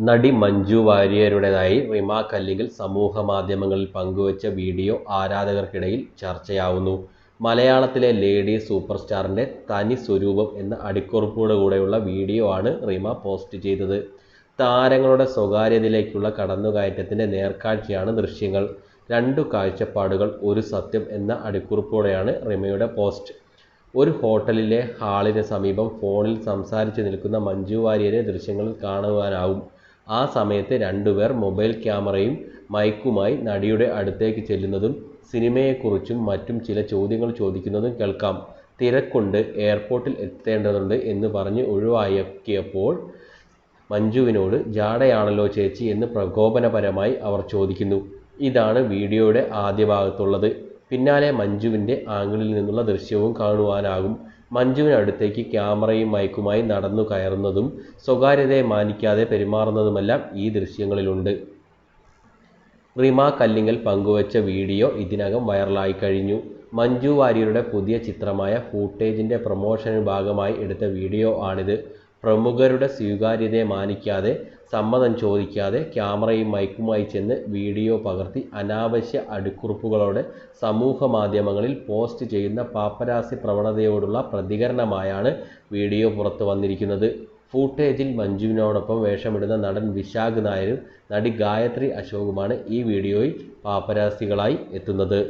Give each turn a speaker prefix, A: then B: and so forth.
A: നടി മഞ്ജു വാര്യരുടേതായി റിമാക്ക് അല്ലെങ്കിൽ സമൂഹ മാധ്യമങ്ങളിൽ പങ്കുവച്ച വീഡിയോ ആരാധകർക്കിടയിൽ ചർച്ചയാവുന്നു. മലയാളത്തിലെ ലേഡി സൂപ്പർ സ്റ്റാറിന്റെ തനി സ്വരൂപം എന്ന അടിക്കുറിപ്പോടുകൂടെയുള്ള വീഡിയോ ആണ് റിമ പോസ്റ്റ് ചെയ്തത്. താരങ്ങളുടെ സ്വകാര്യതയിലേക്കുള്ള കടന്നുകയറ്റത്തിന്റെ നേർക്കാഴ്ചയാണ് ദൃശ്യങ്ങൾ. രണ്ടു കാഴ്ചപ്പാടുകൾ ഒരു സത്യം എന്ന അടിക്കുറിപ്പോടെയാണ് റിമയുടെ പോസ്റ്റ്. ഒരു ഹോട്ടലിലെ ഹാളിന് സമീപം ഫോണിൽ സംസാരിച്ച് നിൽക്കുന്ന മഞ്ജു വാര്യരെ ദൃശ്യങ്ങളിൽ കാണുവാനാവും. ആ സമയത്ത് രണ്ടുപേർ മൊബൈൽ ക്യാമറയും മൈക്കുമായി നടിയുടെ അടുത്തേക്ക് ചെല്ലുന്നതും സിനിമയെക്കുറിച്ചും മറ്റും ചില ചോദ്യങ്ങൾ ചോദിക്കുന്നതും കേൾക്കാം. തിരക്കുണ്ട് എയർപോർട്ടിൽ എത്തേണ്ടതുണ്ട് എന്ന് പറഞ്ഞ് ഒഴിവാക്കിയപ്പോൾ മഞ്ജുവിനോട് ജാടയാണല്ലോ ചേച്ചി എന്ന് പ്രകോപനപരമായി അവർ ചോദിക്കുന്നു. ഇതാണ് വീഡിയോയുടെ ആദ്യ ഭാഗത്തുള്ളത്. പിന്നാലെ മഞ്ജുവിന്റെ ആംഗിളിൽ നിന്നുള്ള ദൃശ്യവും കാണുവാനാകും. മഞ്ജുവിനടുത്തേക്ക് ക്യാമറയും മൈക്കുമായി നടന്നു കയറുന്നതും സ്വകാര്യതയെ മാനിക്കാതെ പെരുമാറുന്നതുമെല്ലാം ഈ ദൃശ്യങ്ങളിലുണ്ട്. റിമ കല്ലിങ്ങൽ പങ്കുവച്ച വീഡിയോ ഇതിനകം വൈറലായി കഴിഞ്ഞു. മഞ്ജു വാര്യരുടെ പുതിയ ചിത്രമായ ഫൂട്ടേജിന്റെ പ്രൊമോഷന് ഭാഗമായി എടുത്ത വീഡിയോ ആണിത്. പ്രമുഖരുടെ സ്വീകാര്യതയെ മാനിക്കാതെ സമ്മതം ചോദിക്കാതെ ക്യാമറയും മൈക്കുമായി ചെന്ന് വീഡിയോ പകർത്തി അനാവശ്യ അടുക്കുറിപ്പുകളോടെ സമൂഹ മാധ്യമങ്ങളിൽ പോസ്റ്റ് ചെയ്യുന്ന പാപ്പരാസി പ്രവണതയോടുള്ള പ്രതികരണമായാണ് വീഡിയോ പുറത്തു വന്നിരിക്കുന്നത്. ഫൂട്ടേജിൽ മഞ്ജുവിനോടൊപ്പം വേഷമിടുന്ന നടൻ വിശാഖ് നായരും നടി ഗായത്രി അശോകുമാണ് ഈ വീഡിയോയിൽ പാപ്പരാസികളായി എത്തുന്നത്.